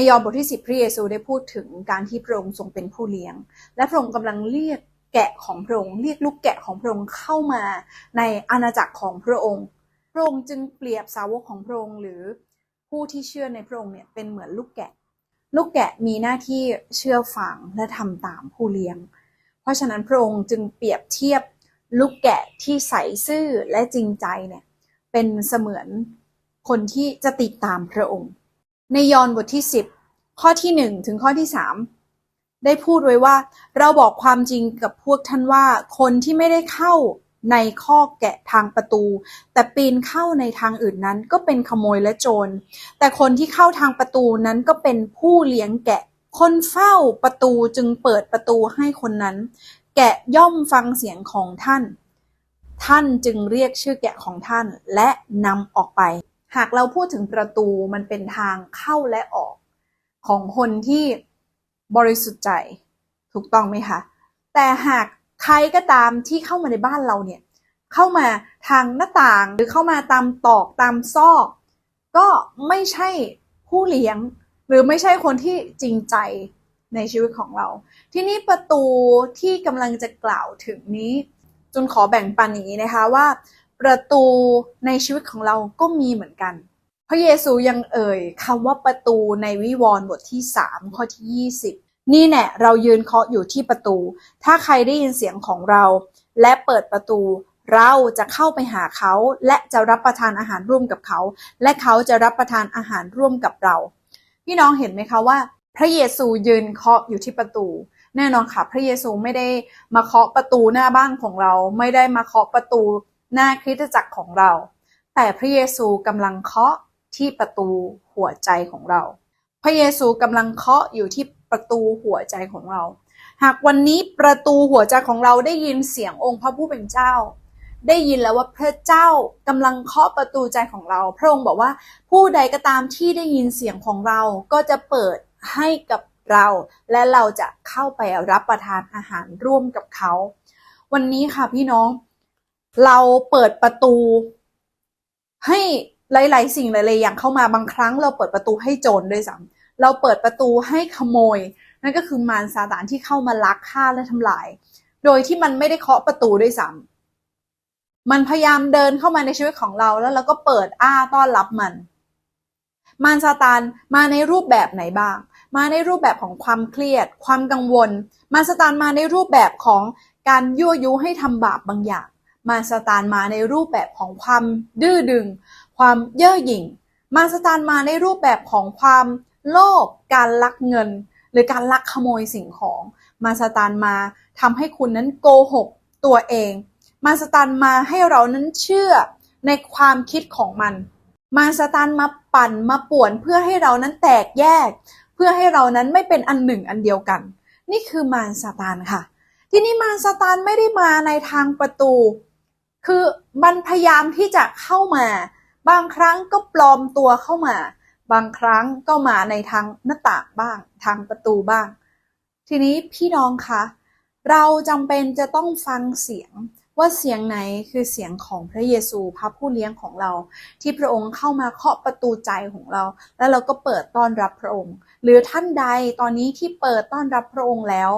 ในยอห์นบทที่ 10 พระเยซูได้พูดถึงการที่พระองค์ทรงเป็นผู้เลี้ยง และพระองค์กำลังเรียกแกะของพระองค์เรียกลูกแกะของพระองค์เข้ามาในอาณาจักรของพระองค์ พระองค์จึงเปรียบสาวกของพระองค์หรือผู้ที่เชื่อในพระองค์เนี่ยเป็นเหมือนลูกแกะ ลูกแกะมีหน้าที่เชื่อฟังและทำตามผู้เลี้ยง เพราะฉะนั้นพระองค์จึงเปรียบเทียบลูกแกะที่ใสซื่อและจริงใจเนี่ยเป็นเสมือนคนที่จะติดตามพระองค์ ในยอห์นบทที่ 10 ข้อที่ 1 ถึงข้อที่ 3 ได้พูดไว้ว่า เราบอกความจริงกับพวกท่านว่า คนที่ไม่ได้เข้าในข้อแกะทางประตู แต่ปีนเข้าในทางอื่นนั้นก็เป็นขโมยและโจร แต่คนที่เข้าทางประตูนั้นก็เป็นผู้เลี้ยงแกะ คนเฝ้าประตูจึงเปิดประตูให้คนนั้น แกะย่อมฟังเสียงของท่าน ท่านจึงเรียกชื่อแกะของท่านและนำออกไป หากเราพูดถึงประตูมันเป็นทางเข้าและออกของคนที่บริสุทธิ์ใจ ถูกต้องไหมคะ แต่หากใครก็ตามที่เข้ามาในบ้านเราเนี่ย เข้ามาทางหน้าต่างหรือเข้ามาตามตอกตามซอก ก็ไม่ใช่ผู้เลี้ยง หรือไม่ใช่คนที่จริงใจในชีวิตของเรา ที่นี้ประตูที่กำลังจะกล่าวถึงนี้จุนขอแบ่งปันอย่างนี้นะคะว่า ประตูในชีวิตของเราก็มีเหมือนกัน พระเยซูยังเอ่ยคำว่าประตูในวิวรณ์บทที่3ข้อที่ 20 นี่แน่เรายืนเคาะอยู่ที่ประตู ถ้าใครได้ยินเสียงของเรา และเปิดประตูเราจะเข้าไปหาเขาและจะรับประทานอาหารร่วมกับเขา และเขาจะรับประทานอาหารร่วมกับเรา พี่น้องเห็นไหมคะว่า พระเยซูยืนเคาะอยู่ที่ประตู แน่นอนค่ะ พระเยซูไม่ได้มาเคาะประตูหน้าบ้านของเรา ไม่ได้มาเคาะประตู หน้าคริสตจักรของเรา แต่พระเยซูกำลังเคาะที่ประตูหัวใจของเรา พระเยซูกำลังเคาะอยู่ที่ประตูหัวใจของเรา หากวันนี้ประตูหัวใจของเราได้ยินเสียงองค์พระผู้เป็นเจ้า ได้ยินแล้วว่าพระเจ้ากำลังเคาะประตูใจของเรา พระองค์บอกว่าผู้ใดก็ตามที่ได้ยินเสียงของเราก็จะเปิดให้กับเราและเราจะเข้าไปรับประทานอาหารร่วมกับเขา วันนี้ค่ะพี่น้อง เราเปิดประตู ให้หลาย ๆ สิ่งหลายๆอย่างเข้ามาบางครั้ง เราเปิดประตูให้โจรด้วยซ้ำเราเปิดประตูให้ขโมย นั่นก็คือมารซาตานที่เข้ามาลักฆ่าและทำลาย โดยที่มันไม่ได้เคาะประตูด้วยซ้ำมันพยายามเดินเข้ามาในชีวิตของเราแล้วเราก็เปิดอ้าต้อนรับมัน มารซาตานมาในรูปแบบไหนบ้าง มาในรูปแบบของความเครียด ความกังวล มารซาตานมาในรูปแบบของการยั่วยุให้ทำบาปบางอย่าง มารซาตานมาในรูปแบบของความดื้อดึง ความเย่อหยิ่ง มารซาตานมาในรูปแบบของความโลภการลักเงิน หรือการลักขโมยสิ่งของ มารซาตานมาทำให้คุณนั้นโกหกตัวเอง มารซาตานมาให้เรานั้นเชื่อในความคิดของมัน มารซาตานมาปั่นมาป่วนเพื่อให้เรานั้นแตกแยก เพื่อให้เรานั้นไม่เป็นอันหนึ่งอันเดียวกัน นี่คือมารซาตานค่ะ ที่นี้มารซาตานไม่ได้มาในทางประตู คือมันพยายามที่จะเข้ามา บางครั้งก็ปลอมตัวเข้ามา บางครั้งก็มาในทางหน้าต่างบ้าง ทางประตูบ้าง ทีนี้พี่น้องคะเราจำเป็นจะต้องฟังเสียงว่าเสียงไหนคือเสียงของพระเยซูพระผู้เลี้ยงของเรา ที่พระองค์เข้ามาเคาะประตูใจของเรา แล้วเราก็เปิดต้อนรับพระองค์ หรือท่านใดตอนนี้ที่เปิดต้อนรับพระองค์แล้ว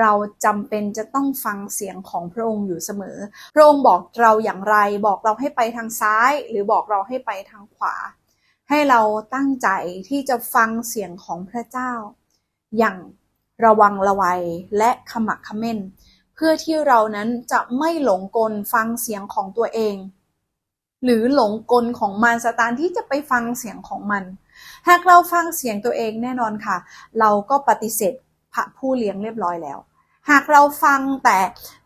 เราจำเป็นจะต้องฟังเสียงของพระองค์อยู่เสมอ พระองค์บอกเราอย่างไร บอกเราให้ไปทางซ้าย หรือบอกเราให้ไปทางขวา ให้เราตั้งใจที่จะฟังเสียงของพระเจ้า อย่างระวังระวัยและขมักขม้น เพื่อที่เรานั้นจะไม่หลงกลฟังเสียงของตัวเอง หรือหลงกลของมารซาตานที่จะไปฟังเสียงของมัน หากเราฟังเสียงตัวเองแน่นอนค่ะ เราก็ปฏิเสธ พระผู้เลี้ยงเรียบร้อยแล้ว หากเราฟังแต่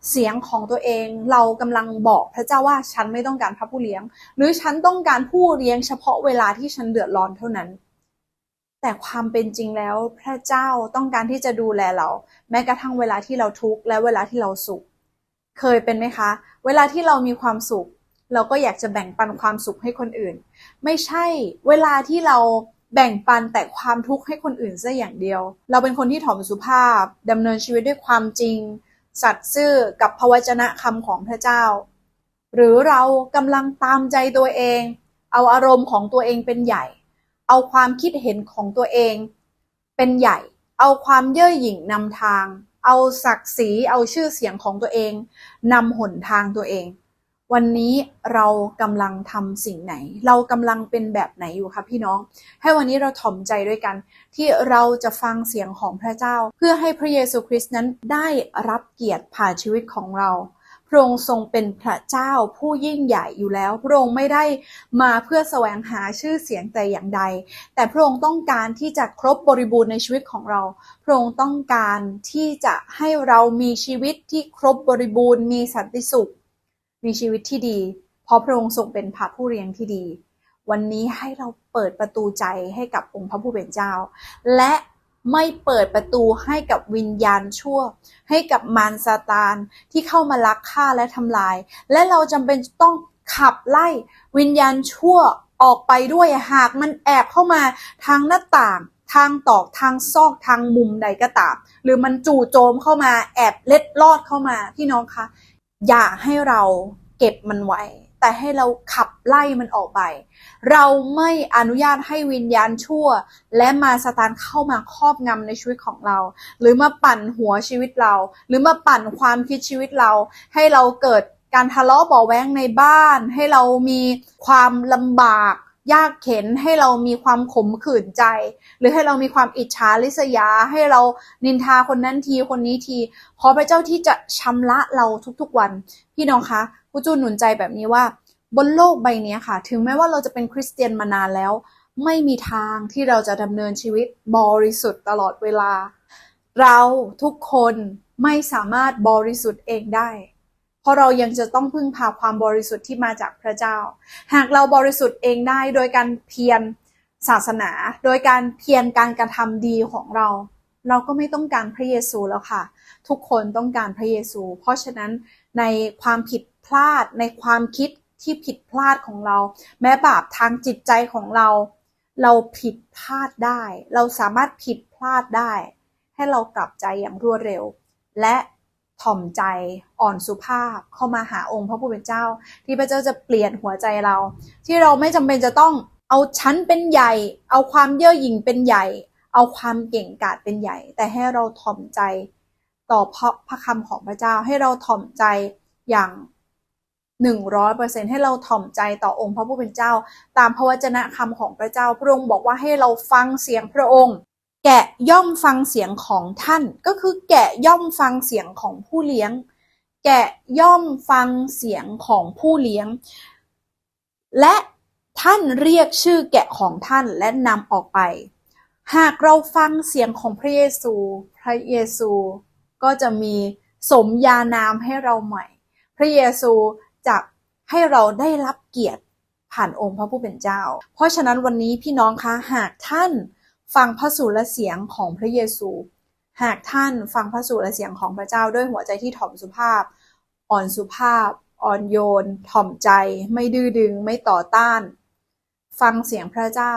เสียงของตัวเองเรากำลังบอกพระเจ้าว่าฉันไม่ต้องการพระผู้เลี้ยง หรือฉันต้องการผู้เลี้ยงเฉพาะเวลาที่ฉันเดือดร้อนเท่านั้น แต่ความเป็นจริงแล้วพระเจ้าต้องการที่จะดูแลเรา แม้กระทั่งเวลาที่เราทุกข์และเวลาที่เราสุข เคยเป็นไหมคะ เวลาที่เรามีความสุข เราก็อยากจะแบ่งปันความสุขให้คนอื่น ไม่ใช่เวลาที่เรา แบ่งปันแต่ความทุกข์ให้คนอื่นซะอย่างเดียว เราเป็นคนที่ถ่อมสุภาพดำเนินชีวิตด้วยความจริง สัตย์ซื่อกับพระวจนะคำของพระเจ้า หรือเรากำลังตามใจตัวเอง เอาอารมณ์ของตัวเองเป็นใหญ่ เอาความคิดเห็นของตัวเอง เป็นใหญ่ เอาความเย่อหยิ่งนำทาง เอาศักดิ์ศรีเอาชื่อเสียงของตัวเองนำหนทางตัวเอง วันนี้เรากำลังทำสิ่งไหน เรากำลังเป็นแบบไหนอยู่คะพี่น้อง ให้วันนี้เราถ่อมใจด้วยกัน ที่เราจะฟังเสียงของพระเจ้า เพื่อให้พระเยซูคริสต์นั้นได้รับเกียรติผ่านชีวิตของเราพระองค์ทรงเป็นพระเจ้าผู้ยิ่งใหญ่อยู่แล้ว พระองค์ไม่ได้มาเพื่อแสวงหาชื่อเสียงแต่อย่างใด แต่พระองค์ต้องการที่จะครบบริบูรณ์ในชีวิตของเรา พระองค์ต้องการที่จะให้เรามีชีวิตที่ครบบริบูรณ์มีสันติสุข มีชีวิตที่ดี เพราะพระองค์ทรงเป็นพระผู้เลี้ยงที่ดี วันนี้ให้เราเปิดประตูใจให้กับองค์พระผู้เป็นเจ้า และไม่เปิดประตูให้กับวิญญาณชั่ว ให้กับมารซาตานที่เข้ามาลักฆ่าและทำลาย และเราจำเป็นต้องขับไล่วิญญาณชั่วออกไปด้วยหากมันแอบเข้ามาทางหน้าต่าง ทางตอกทางซอกทางมุมใดก็ตาม หรือมันจู่โจมเข้ามาแอบเล็ดลอดเข้ามาพี่น้องคะ อย่าให้เราเก็บมันไว้ แต่ให้เราขับไล่มันออกไป เราไม่อนุญาตให้วิญญาณชั่ว และมาสตานเข้ามาครอบงำในชีวิตของเรา หรือมาปั่นหัวชีวิตเรา หรือมาปั่นความคิดชีวิตเรา ให้เราเกิดการทะเลาะเบาแว้งในบ้าน ให้เรามีความลำบาก ยากเข็นให้เรามีความขมขื่นใจ หรือให้เรามีความอิจฉาริษยา ให้เรานินทาคนนั้นทีคนนี้ที ขอพระเจ้าที่จะชำระเราทุกๆวัน พี่น้องคะผู้จูนหนุนใจแบบนี้ว่า บนโลกใบนี้ค่ะ ถึงแม้ว่าเราจะเป็นคริสเตียนมานานแล้ว ไม่มีทางที่เราจะดำเนินชีวิตบริสุทธิ์ตลอดเวลา เราทุกคนไม่สามารถบริสุทธิ์เองได้ ราะเรายังจะต้องพึ่งพาความบริสุทธิ์ที่มาจากพระเจ้า หากเราบริสุทธิ์เองได้โดยการเพียรศาสนา โดยการเพียรการกระทำดีของเรา เราก็ไม่ต้องการพระเยซูแล้วค่ะ ทุกคนต้องการพระเยซู เพราะฉะนั้นในความผิดพลาดในความคิดที่ผิดพลาดของเรา แม้บาปทางจิตใจของเรา เราผิดพลาดได้ เราสามารถผิดพลาดได้ ให้เรากลับใจอย่างรวดเร็ว และ ถ่อมใจอ่อนสุภาพเข้ามาหาองค์พระผู้เป็นเจ้า ที่พระเจ้าจะเปลี่ยนหัวใจเรา ที่เราไม่จำเป็นจะต้องเอาชั้นเป็นใหญ่ เอาความเย่อหยิ่งเป็นใหญ่ เอาความเก่งกาจเป็นใหญ่ แต่ให้เราถ่อมใจต่อพระพระคำของพระเจ้าให้เราถ่อมใจอย่างหนึ่งร้อยเปอร์เซ็นให้เราถ่อมใจต่อองค์พระผู้เป็นเจ้า ตามพระวจนะคำของพระเจ้า พระองค์บอกว่าให้เราฟังเสียงพระองค์ แกะย่อมฟังเสียงของท่าน ก็คือแกะย่อมฟังเสียงของผู้เลี้ยง แกะย่อมฟังเสียงของผู้เลี้ยง และท่านเรียกชื่อแกะของท่านและนำออกไป หากเราฟังเสียงของพระเยซู พระเยซูก็จะมีสมญานามให้เราใหม่ พระเยซูจะให้เราได้รับเกียรติผ่านองค์พระผู้เป็นเจ้า เพราะฉะนั้นวันนี้พี่น้องคะหากท่าน ฟังพระสุรเสียงของพระเยซู หากท่านฟังพระสุรเสียงของพระเจ้าด้วยหัวใจที่ถ่อมสุภาพ อ่อนสุภาพ อ่อนโยน ถ่อมใจ ไม่ดื้อดึง ไม่ต่อต้าน ฟังเสียงพระเจ้า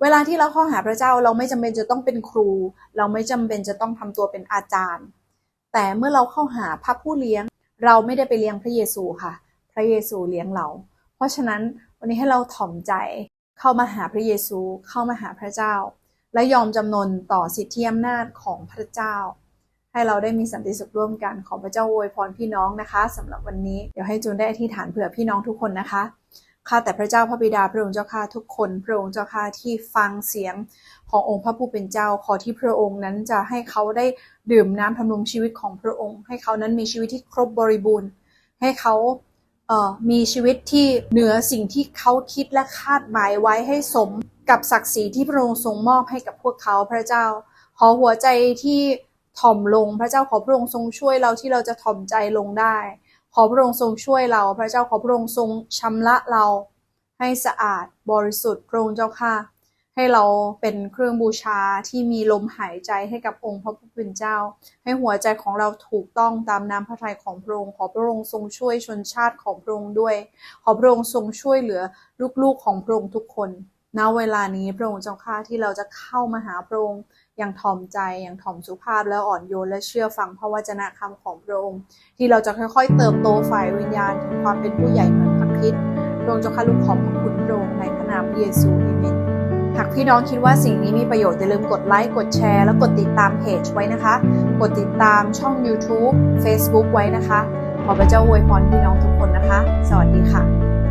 เวลาที่เราเข้าหาพระเจ้าเราไม่จำเป็นจะต้องเป็นครู เราไม่จำเป็นจะต้องทำตัวเป็นอาจารย์ แต่เมื่อเราเข้าหาพระผู้เลี้ยง เราไม่ได้ไปเลี้ยงพระเยซูค่ะ พระเยซูเลี้ยงเรา เพราะฉะนั้นวันนี้ให้เราถ่อมใจเข้ามาหาพระเยซู เข้ามาหาพระเจ้า และยอมจำนนต่อสิทธิอำนาจของพระเจ้า ให้เราได้มีสันติสุขร่วมกันขอพระเจ้าอวยพรพี่น้องนะคะสำหรับวันนี้เดี๋ยวให้จูนได้อธิษฐานเผื่อพี่น้องทุกคนนะคะข้าแต่พระเจ้าพระบิดาพระองค์เจ้าข้าทุกคนพระองค์เจ้าข้าที่ฟังเสียงขององค์พระผู้เป็นเจ้า ขอที่พระองค์นั้นจะให้เขาได้ดื่มน้ำทำนุงชีวิตของพระองค์ ให้เขานั้นมีชีวิตที่ครบบริบูรณ์ ให้เขาเอ่อมีชีวิตที่เหนือสิ่งที่เขาคิดและคาดหมายไว้ให้สม กับศักดิ์ศรีที่พระองค์ทรงมอบให้กับพวกเขาพระเจ้า ขอหัวใจที่ถ่อมลงพระเจ้าขอพระองค์ทรงช่วยเราที่เราจะถ่อมใจลงได้ ขอพระองค์ทรงช่วยเรา พระเจ้าขอพระองค์ทรงชำระเรา ให้สะอาดบริสุทธิ์พระองค์เจ้าค่ะ ให้เราเป็นเครื่องบูชาที่มีลมหายใจให้กับองค์พระผู้เป็นเจ้า ให้หัวใจของเราถูกต้องตามน้ำพระทัยของพระองค์ขอพระองค์ทรงช่วยชนชาติของพระองค์ด้วย ขอพระองค์ทรงช่วยเหลือลูกๆของพระองค์ทุกคน ณเวลานี้พระองค์เจ้าข้าที่เราจะเข้ามาหาพระองค์อย่างถ่อมใจอย่างถ่อมสุภาพและอ่อนโยนและเชื่อฟังพระวจนะคำของพระองค์ ที่เราจะค่อยๆ เติบโตฝ่ายวิญญาณถึงความเป็นผู้ใหญ่เหมือนพระคริสต์พระองค์เจ้าข้าลูกขอบพระคุณพระองค์ในพระนามพระเยซูอาเมนหากพี่น้องคิดว่าสิ่งนี้มีประโยชน์อย่าลืมกดไลค์กดแชร์แล้วกดติดตามเพจไว้นะคะ กดติดตามช่อง YouTube Facebook ไว้นะคะขอพระเจ้าอวยพรพี่น้องทุกคนนะคะ สวัสดีค่ะ